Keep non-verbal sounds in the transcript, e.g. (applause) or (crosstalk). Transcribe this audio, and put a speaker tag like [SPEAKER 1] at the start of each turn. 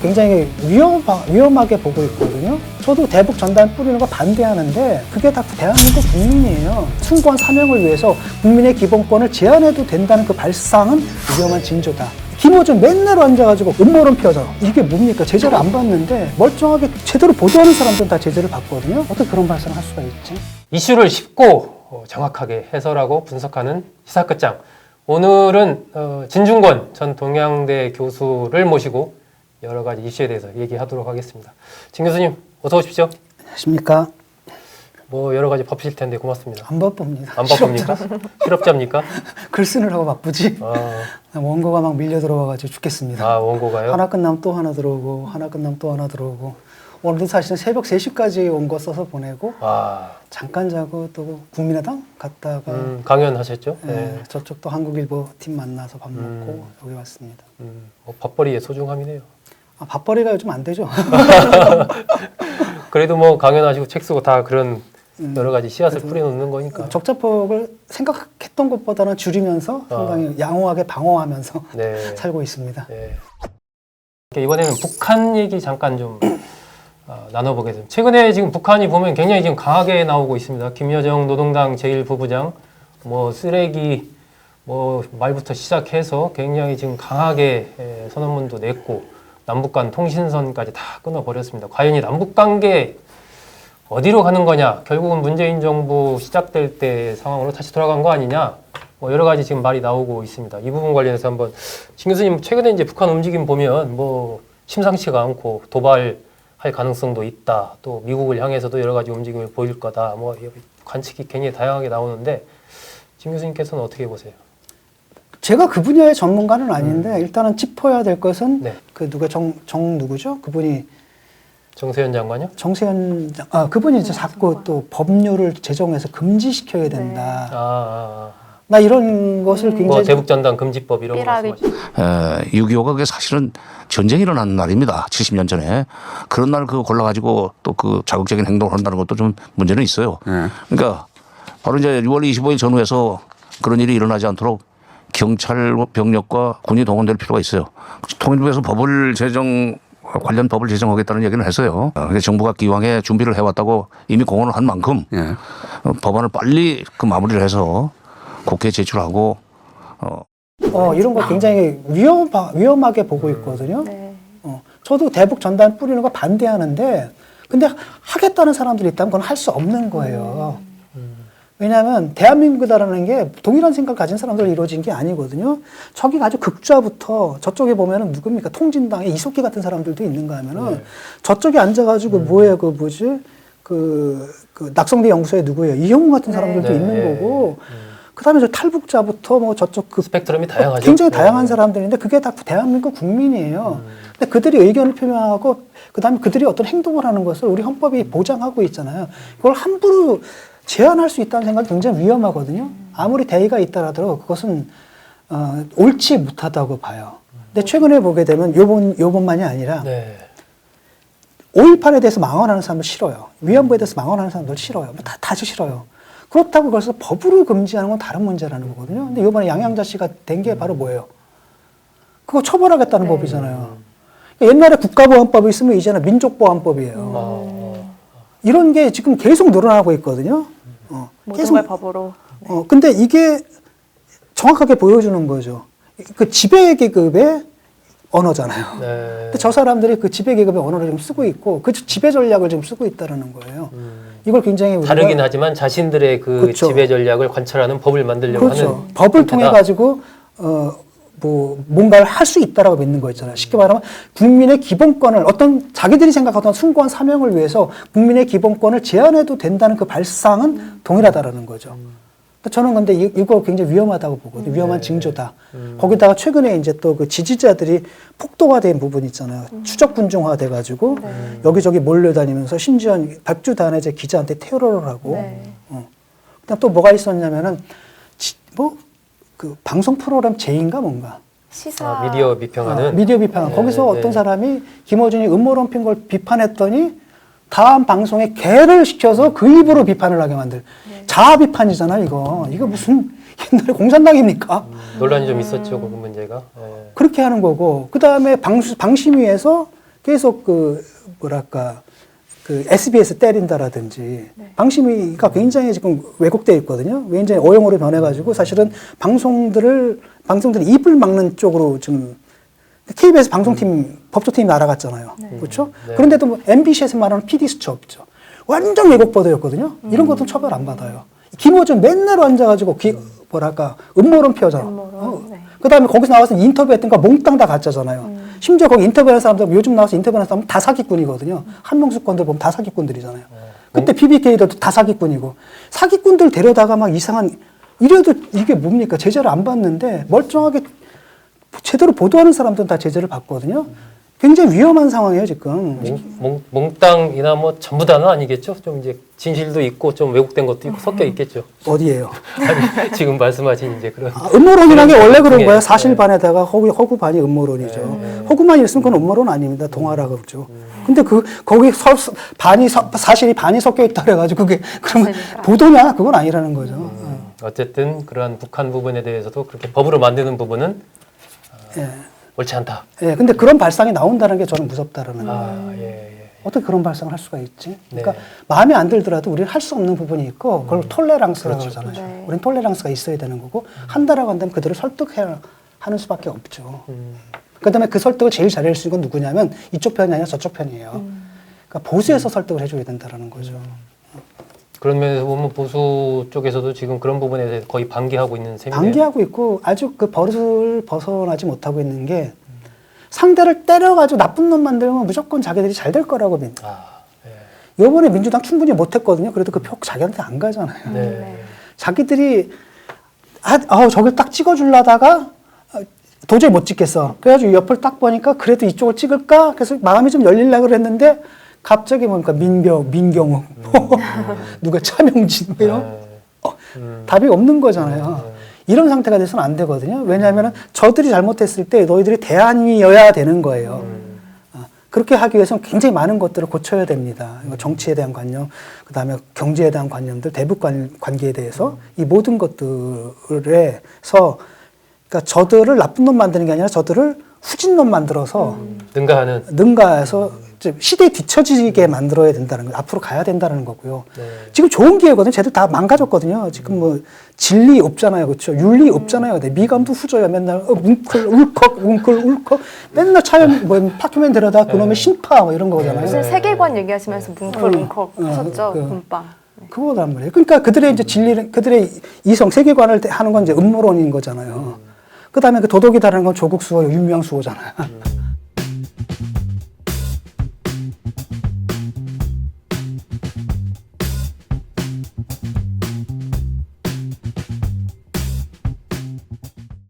[SPEAKER 1] 굉장히 위험, 위험하게 보고 있거든요. 저도 대북 전단 뿌리는 거 반대하는데 그게 다 대한민국 국민이에요. 숭고한 사명을 위해서 국민의 기본권을 제한해도 된다는 그 발상은 위험한 징조다. 김호준 맨날 앉아가지고 음모론 펴서 이게 뭡니까? 제재를 안 받는데 멀쩡하게 제대로 보도하는 사람들은 다 제재를 받거든요. 어떻게 그런 발상을 할 수가 있지?
[SPEAKER 2] 이슈를 쉽고 어, 정확하게 해설하고 분석하는 시사 끝장. 오늘은 어, 진중권 전 동양대 교수를 모시고 여러 가지 이슈에 대해서 얘기하도록 하겠습니다. 진 교수님 어서 오십시오.
[SPEAKER 1] 안녕하십니까?
[SPEAKER 2] 뭐 여러 가지 바쁘실 텐데 고맙습니다.
[SPEAKER 1] 안 바쁩니다.
[SPEAKER 2] 안 바쁩니까? 실업자입니까? (laughs)
[SPEAKER 1] 글 쓰느라고 바쁘지.
[SPEAKER 2] 아,
[SPEAKER 1] 원고가 막 밀려 들어와가지고 죽겠습니다.
[SPEAKER 2] 아 원고가요?
[SPEAKER 1] 하나 끝나면 또 하나 들어오고 하나 끝나면 또 하나 들어오고 오늘도 사실은 새벽 3시까지 원고 써서 보내고
[SPEAKER 2] 아,
[SPEAKER 1] 잠깐 자고 또 국민의당 갔다가
[SPEAKER 2] 음, 강연하셨죠?
[SPEAKER 1] 예,
[SPEAKER 2] 네.
[SPEAKER 1] 저쪽 또 한국일보 팀 만나서 밥 먹고
[SPEAKER 2] 음.
[SPEAKER 1] 여기 왔습니다.
[SPEAKER 2] 음, 뭐 밥벌이의 소중함이네요.
[SPEAKER 1] 아, 밥벌이가 요즘 안 되죠. (laughs)
[SPEAKER 2] 그래도 뭐 강연하시고 책 쓰고 다 그런
[SPEAKER 1] 음.
[SPEAKER 2] 여러 가지 씨앗을
[SPEAKER 1] 그래도
[SPEAKER 2] 뿌려놓는 거니까.
[SPEAKER 1] 적자폭을 생각했던 것보다는 줄이면서 상당히 양호하게 방어하면서
[SPEAKER 2] 네. (laughs)
[SPEAKER 1] 살고 있습니다.
[SPEAKER 2] 네. 이번에는 북한 얘기 잠깐 좀 어, 나눠보겠습니다. 최근에 지금 북한이 보면 굉장히 지금 강하게 나오고 있습니다. 김여정 노동당 제1부부장, 뭐 쓰레기, 뭐 말부터 시작해서 굉장히 지금 강하게 에, 선언문도 냈고 남북 간 통신선까지 다 끊어버렸습니다. 과연 이 남북 관계 어디로 가는 거냐? 결국은 문재인 정부 시작될 때 상황으로 다시 돌아간 거 아니냐? 뭐 여러 가지 지금 말이 나오고 있습니다. 이 부분 관련해서 한번 신 교수님 최근에 이제 북한 움직임 보면 뭐 심상치가 않고 도발 할 가능성도 있다. 또 미국을 향해서도 여러 가지 움직임을 보일 거다. 뭐 관측이 굉장히 다양하게 나오는데 신 교수님께서는 어떻게 보세요?
[SPEAKER 1] 제가 그 분야의 전문가는 아닌데 일단은 짚어야 될 것은
[SPEAKER 2] 네.
[SPEAKER 1] 그 누가 정, 정 누구죠? 그분이
[SPEAKER 2] 정세현 장관요?
[SPEAKER 1] 정세현 장- 아 그분이 이제 자꾸 또 법률을 제정해서 금지시켜야 된다.
[SPEAKER 2] 아, 아,
[SPEAKER 1] 나 이런 것을
[SPEAKER 2] 아. 뭐
[SPEAKER 1] 굉장히
[SPEAKER 2] 대북 전단 금지법 이런 거
[SPEAKER 3] 삐라비.
[SPEAKER 2] 말씀하시죠?
[SPEAKER 4] 6.25가 그게 사실은 전쟁이 일어난 날입니다. 70년 전에. 그런 날그 골라가지고 또 그 자극적인 행동을 한다는 것도 좀 문제는 있어요. 그러니까 바로 이제 6월 25일 전후에서 그런 일이 일어나지 않도록 경찰 병력과 군이 동원될 필요가 있어요. 통일부에서 법을 제정 관련 법을 제정하겠다는 얘기는 했어요. 어, 그래서 정부가 기왕에 준비를 해왔다고 이미 공언을 한 만큼
[SPEAKER 5] 예.
[SPEAKER 4] 어, 법안을 빨리 그 마무리를 해서 국회에 제출하고 어,
[SPEAKER 1] 어, 이런 거 굉장히 위험 위험하게 보고 있거든요.
[SPEAKER 3] 네.
[SPEAKER 1] 어, 저도 대북 전단 뿌리는 거 반대하는데 근데 하겠다는 사람들이 있다면 그건 할 수 없는 거예요. 왜냐하면 대한민국이라는 게 동일한 생각 가진 사람들로 이루어진 게 아니거든요. 저기 아주 극좌부터 저쪽에 보면은 누굽니까 통진당의 이석기 같은 사람들도 있는가 하면은 저쪽에 앉아가지고 뭐예요 그 뭐지 그, 그 낙성대 연구소에 누구예요 이형우 같은 사람들도
[SPEAKER 2] 네.
[SPEAKER 1] 있는
[SPEAKER 2] 네.
[SPEAKER 1] 거고 그다음에 저 탈북자부터 뭐 저쪽 그
[SPEAKER 2] 스펙트럼이 다양하죠.
[SPEAKER 1] 굉장히
[SPEAKER 2] 네.
[SPEAKER 1] 다양한 사람들인데 그게 다 대한민국 국민이에요. 근데 그들이 의견을 표명하고 그다음에 그들이 어떤 행동을 하는 것을 우리 헌법이 보장하고 있잖아요. 그걸 함부로 제한할 수 있다는 생각이 굉장히 위험하거든요. 아무리 대의가 있다라도 그것은 어, 옳지 못하다고 봐요. 근데 최근에 보게 되면 요번 요번만이 아니라
[SPEAKER 2] 네.
[SPEAKER 1] 5.18에 대해서 망언하는 사람들 싫어요. 위안부에 대해서 망언하는 사람들 싫어요. 다, 다시 싫어요. 그렇다고 그래서 법으로 금지하는 건 다른 문제라는 거거든요. 근데 이번에 양양자 씨가 된 게 바로 뭐예요? 그거 처벌하겠다는 법이잖아요. 그러니까 옛날에 국가보안법이 있으면 이제는 민족보안법이에요.
[SPEAKER 2] 어,
[SPEAKER 1] 이런 게 지금 계속 늘어나고 있거든요. 어,
[SPEAKER 3] 모든 걸 법으로.
[SPEAKER 1] 어, 근데 이게 정확하게 보여주는 거죠. 그 지배 계급의 언어잖아요.
[SPEAKER 2] 네.
[SPEAKER 1] 근데 저 사람들이 그 지배 계급의 언어를 지금 쓰고 있고 그 지배 전략을 지금 쓰고 있다라는 거예요. 이걸 굉장히 우리가
[SPEAKER 2] 음. 다르긴 하지만 자신들의 그
[SPEAKER 1] 그렇죠.
[SPEAKER 2] 지배 전략을 관철하는 법을 만들려고
[SPEAKER 1] 그렇죠.
[SPEAKER 2] 하는
[SPEAKER 1] 법을
[SPEAKER 2] 형태다.
[SPEAKER 1] 통해 가지고 어. 뭐 뭔가를 할 수 있다라고 믿는 거 있잖아요. 쉽게 말하면 국민의 기본권을 어떤 자기들이 생각하던 숭고한 사명을 위해서 국민의 기본권을 제한해도 된다는 그 발상은 동일하다라는 거죠. 그러니까 저는 근데 이, 이거 굉장히 위험하다고 보거든요. 위험한
[SPEAKER 2] 네.
[SPEAKER 1] 징조다. 거기다가 최근에 이제 또 그 지지자들이 폭도화 된 부분 있잖아요. 추적 군중화 돼가지고 여기저기 몰려다니면서 심지어 백주단의 기자한테 테러를 하고
[SPEAKER 3] 네.
[SPEAKER 1] 어. 그다음 또 뭐가 있었냐면은 뭐 그 방송 프로그램 제인가 뭔가
[SPEAKER 3] 시사.
[SPEAKER 2] 아, 미디어 비평하는
[SPEAKER 1] 어, 미디어 비판
[SPEAKER 2] 네,
[SPEAKER 1] 거기서
[SPEAKER 2] 네.
[SPEAKER 1] 어떤 사람이 김어준이 음모론 핀 걸 비판했더니 다음 방송에 개를 시켜서 그 입으로 비판을 하게 만들 자 아 비판이잖아 이거 이거 무슨 옛날에 공산당입니까?
[SPEAKER 2] 논란이 좀 있었죠 그 문제가. 네.
[SPEAKER 1] 그렇게 하는 거고 그 다음에 방심위에서 계속 그 뭐랄까 그 SBS 때린다라든지 방심위가 굉장히 지금 왜곡돼 있거든요. 굉장히 어용으로 변해가지고 사실은 방송들을 방송들이 입을 막는 쪽으로 좀 KBS 방송팀 법조팀이 날아갔잖아요. 그렇죠?
[SPEAKER 2] 네.
[SPEAKER 1] 그런데도 뭐 MBC에서 말하는 PD 수첩 없죠. 완전 왜곡 보도였거든요. 이런 것도 처벌 안 받아요. 김어준 맨날 앉아가지고 귀, 뭐랄까 음모론.
[SPEAKER 3] 음모론,
[SPEAKER 1] 어.
[SPEAKER 3] 네.
[SPEAKER 1] 그다음에 거기서 나와서 인터뷰했던 거 몽땅 다 가짜잖아요. 심지어 거기 인터뷰하는 사람들 요즘 나와서 인터뷰하는 사람 다 사기꾼이거든요. 한명숙 건들 보면 다 사기꾼들이잖아요. 그때 BBK들도 다 사기꾼이고 사기꾼들 데려다가 막 이상한 이래도 이게 뭡니까 제재를 안 받는데 멀쩡하게 제대로 보도하는 사람들은 다 제재를 받거든요. 굉장히 위험한 상황이에요 지금.
[SPEAKER 2] 몽, 몽, 몽땅이나 뭐 전부 다는 아니겠죠. 좀 이제 진실도 있고 좀 왜곡된 것도 있고 섞여 있겠죠.
[SPEAKER 1] 어디예요? (laughs)
[SPEAKER 2] 아니, 지금 말씀하신 이제 그런
[SPEAKER 1] 아, 음모론이라는 게 원래 그런
[SPEAKER 2] 네.
[SPEAKER 1] 거예요. 사실 반에다가 허구, 허구 반이 음모론이죠. 허구만 있으면 그건 음모론 아닙니다. 동화라 그러죠. 근데 그 거기 서, 서- 반이 서- 사실이 반이 섞여 있다 그래가지고 그게 그러면. 보도냐? 그건 아니라는 거죠. 어.
[SPEAKER 2] 어쨌든 그러한 북한 부분에 대해서도 그렇게 법으로 만드는 부분은
[SPEAKER 1] 예.
[SPEAKER 2] 옳지 않다.
[SPEAKER 1] 예. 근데 그런 발상이 나온다는 게 저는 무섭다라는 거예요.
[SPEAKER 2] 아, 예, 예.
[SPEAKER 1] 어떻게 그런 발상을 할 수가 있지? 그러니까
[SPEAKER 2] 네.
[SPEAKER 1] 마음에 안 들더라도 우리는 할 수 없는 부분이 있고 그걸 톨레랑스라고
[SPEAKER 2] 그렇죠,
[SPEAKER 1] 그러잖아요.
[SPEAKER 3] 네.
[SPEAKER 1] 우리는 톨레랑스가 있어야 되는 거고 한다라고 한다면 그들을 설득해야 하는 수밖에 없죠.
[SPEAKER 2] 음,
[SPEAKER 1] 그다음에 그 설득을 제일 잘할 수 있는 건 누구냐면 이쪽 편이 아니라 저쪽 편이에요. 그러니까 보수에서 설득을 해줘야 된다라는 거죠.
[SPEAKER 2] 그런 면에서 보면 보수 쪽에서도 지금 그런 부분에 대해서 거의 반기하고 있는 셈이네요.
[SPEAKER 1] 반기하고 있고 아주 그 버릇을 벗어나지 못하고 있는 게 상대를 때려가지고 나쁜 놈 만들면 무조건 자기들이 잘 될 거라고 믿.
[SPEAKER 2] 아, 예.
[SPEAKER 1] 요번에 민주당 충분히 못했거든요. 그래도 그 표 자기한테 안 가잖아요.
[SPEAKER 2] 네.
[SPEAKER 3] 네.
[SPEAKER 1] 자기들이 아, 아우 저걸 딱 찍어주려다가 아, 도저히 못 찍겠어. 그래가지고 옆을 딱 보니까 그래도 이쪽을 찍을까? 그래서 마음이 좀 열리려고 그랬는데 갑자기 보니까 민경, 민경욱, (laughs) 누가 차명진 뭐 이런
[SPEAKER 2] 네.
[SPEAKER 1] 어,
[SPEAKER 2] 음.
[SPEAKER 1] 답이 없는 거잖아요. 이런 상태가 돼서는 안 되거든요. 왜냐하면 저들이 잘못했을 때 너희들이 대안이어야 되는 거예요. 아, 그렇게 하기 위해서는 굉장히 많은 것들을 고쳐야 됩니다. 정치에 대한 관념, 그 다음에 경제에 대한 관념들, 대북 관, 관계에 대해서 이 모든 것들에서 그러니까 저들을 나쁜 놈 만드는 게 아니라 저들을 후진 놈 만들어서
[SPEAKER 2] 능가하는
[SPEAKER 1] 능가해서 시대에 뒤처지게 만들어야 된다는 거, 앞으로 가야 된다는 거고요.
[SPEAKER 2] 네.
[SPEAKER 1] 지금 좋은 기회거든요. 쟤들 다 망가졌거든요. 지금 뭐 진리 없잖아요, 그렇죠? 윤리 없잖아요. 네, 미감도 후져요. 맨날 어, 웅클 울컥 웅클 울컥 맨날 차연 뭐 파큐맨 데려다 그놈의 심파 뭐 이런 거잖아요.
[SPEAKER 3] 무슨 세계관 얘기하시면서 뭉클뭉클
[SPEAKER 1] 어,
[SPEAKER 3] 하셨죠
[SPEAKER 1] 그-
[SPEAKER 3] 문빵.
[SPEAKER 1] 그거란 말이에요. 그러니까 그들의 이제 진리, 그들의 이성 세계관을 하는 건 이제 음모론인 거잖아요. 그 다음에 그 도덕이다라는 건 조국 수호, 윤미향 수호잖아요.